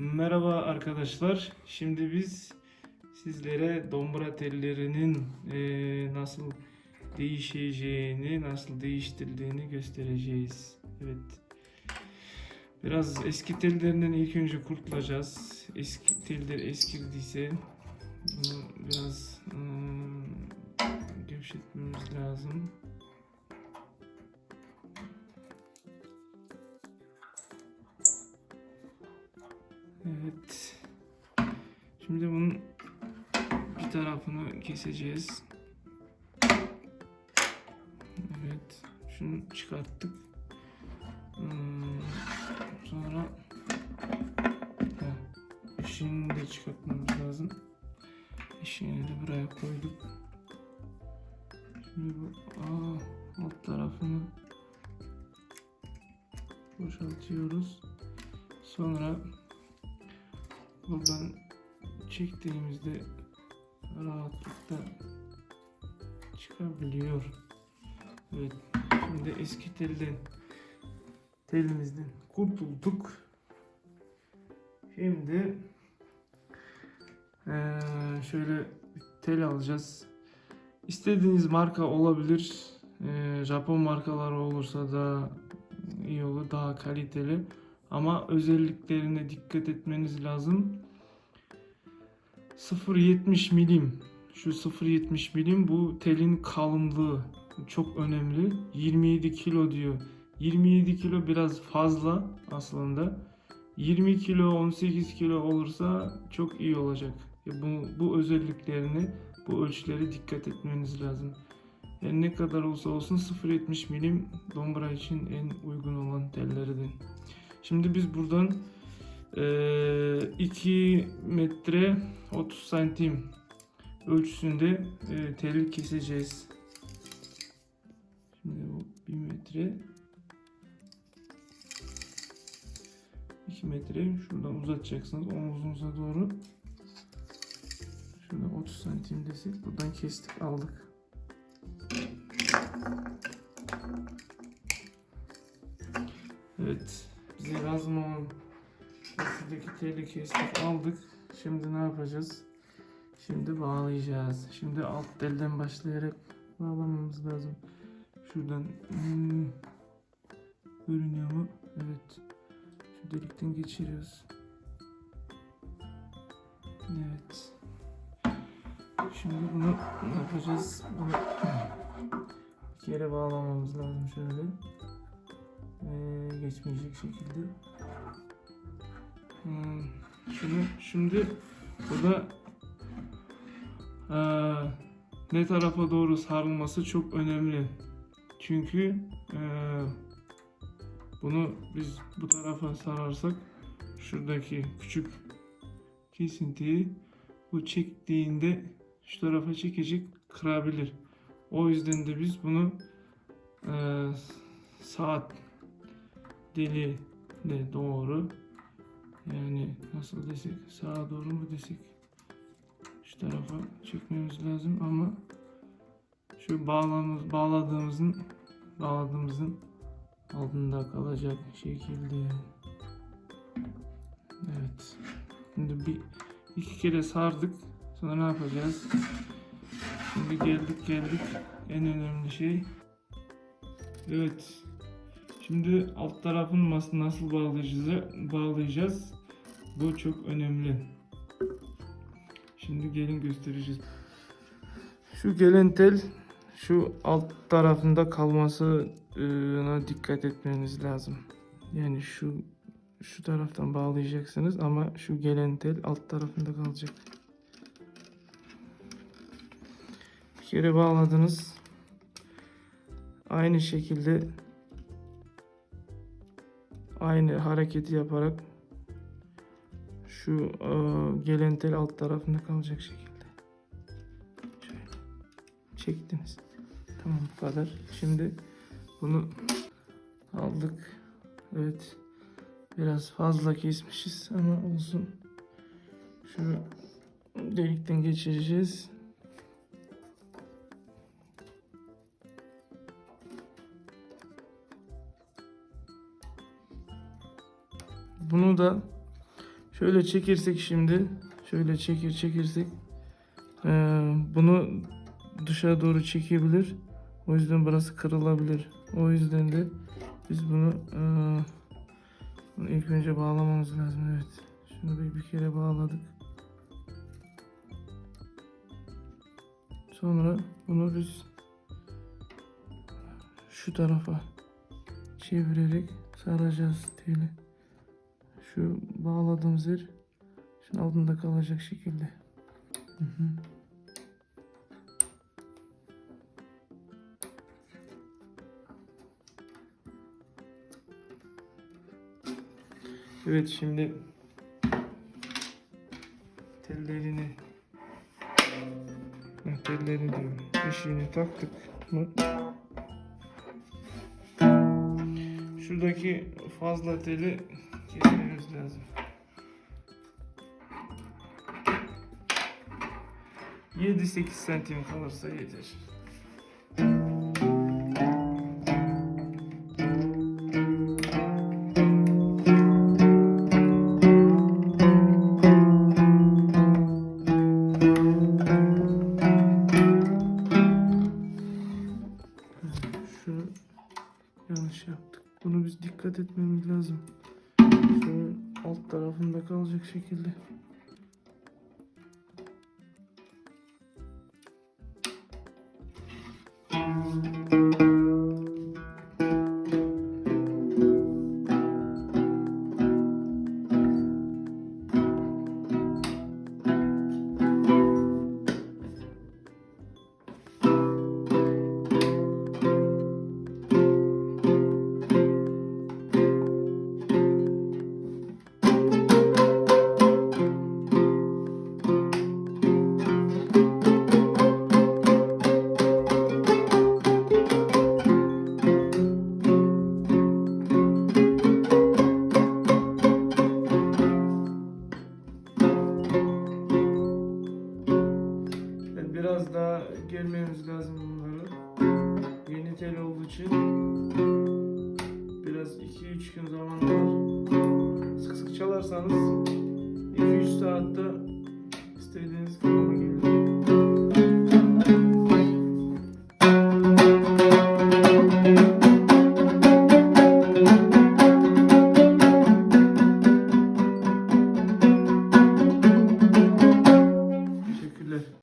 Merhaba arkadaşlar. Şimdi biz sizlere dombra tellerinin eee, nasıl değişeceğini, nasıl değiştirildiğini göstereceğiz. Evet. Biraz eski tellerinden ilk önce kurtulacağız. Eski teller eskildiyse bunu biraz ım, gevşetmemiz lazım. Evet. Şimdi bunun bir tarafını keseceğiz. Evet. Şunu çıkarttık. Hmm, sonra Heh, eşiğini de çıkartmamız lazım. Eşiğini de buraya koyduk. Şimdi bu aa, alt tarafını boşaltıyoruz. Sonra buradan çektiğimizde rahatlıkla çıkabiliyor. Evet. Şimdi eski telden telimizden kurtulduk. Şimdi eee, şöyle tel alacağız. İstediğiniz marka olabilir. Japon markaları olursa da iyi olur, daha kaliteli. Ama özelliklerine dikkat etmeniz lazım. 0.70 milim. Şu 0.70 milim bu telin kalınlığı çok önemli. 27 kilo diyor. 27 kilo biraz fazla aslında. 20 kilo 18 kilo olursa çok iyi olacak. Bu, bu özelliklerini bu ölçüleri dikkat etmeniz lazım. Yani ne kadar olsa olsun 0.70 milim dombra için en uygun olan tellerden. Şimdi biz buradan eee, 2 metre 30 santim ölçüsünde e, keseceğiz. Şimdi bu 1 metre 2 metre şuradan uzatacaksınız omuzunuza doğru. Şurada 30 santim desek buradan kestik aldık. Evet bize lazım olan şuradaki teli kestik aldık. Şimdi ne yapacağız? Şimdi bağlayacağız. Şimdi alt telden başlayarak bağlamamız lazım. Şuradan hmm, görünüyor mu? Evet. Şu delikten geçiriyoruz. Evet. Şimdi bunu ne yapacağız? Bunu bir kere bağlamamız lazım şöyle. Geçmeyecek şekilde. Hmm, şimdi burada eee, ne tarafa doğru sarılması çok önemli. Çünkü bunu biz bu tarafa sararsak şuradaki küçük kesintiyi bu çektiğinde şu tarafa çekecek kırabilir. O yüzden de biz bunu eee saat deliğine doğru. Yani nasıl desek sağa doğru mu desek şu tarafa çekmemiz lazım ama şu bağlamız bağladığımızın bağladığımızın altında kalacak şekilde. Evet. Şimdi bir iki kere sardık. Sonra ne yapacağız? Şimdi geldik geldik. En önemli şey. Evet Şimdi alt tarafın nasıl bağlayacağız? Bağlayacağız. Bu çok önemli. Şimdi gelin göstereceğiz. Şu gelen tel şu alt tarafında kalmasına dikkat etmeniz lazım. Yani şu şu taraftan bağlayacaksınız ama şu gelen tel alt tarafında kalacak. Bir kere bağladınız. Aynı şekilde aynı hareketi yaparak şu e, gelen tel alt tarafında kalacak şekilde. Şöyle çektiniz. Tamam bu kadar. Şimdi bunu aldık. Evet. Biraz fazla kesmişiz ama olsun. Şu delikten geçireceğiz. Bunu da Şöyle çekirsek şimdi. Şöyle çekir çekirsek. eee, bunu dışarı doğru çekebilir. O yüzden burası kırılabilir. O yüzden de biz bunu eee, bunu ilk önce bağlamamız lazım. Evet. Şunu bir, bir kere bağladık. Sonra bunu biz şu tarafa çevirerek saracağız teli. Şu bağladığımız yer şunun altında kalacak şekilde. Hı hı. Evet şimdi tellerini tellerini diyorum. Eşiğini taktık mı? Şuradaki fazla teli kesmemiz lazım. 7-8 santim kalırsa yeter. Yanlış yaptık. Bunu biz dikkat etmemiz lazım. Alt tarafında kalacak şekilde. Evet, daha gelmemiz lazım bunları. Yeni tel olduğu için biraz 2-3 gün zaman var. Sık sık çalarsanız 2-3 saatte istediğiniz gibi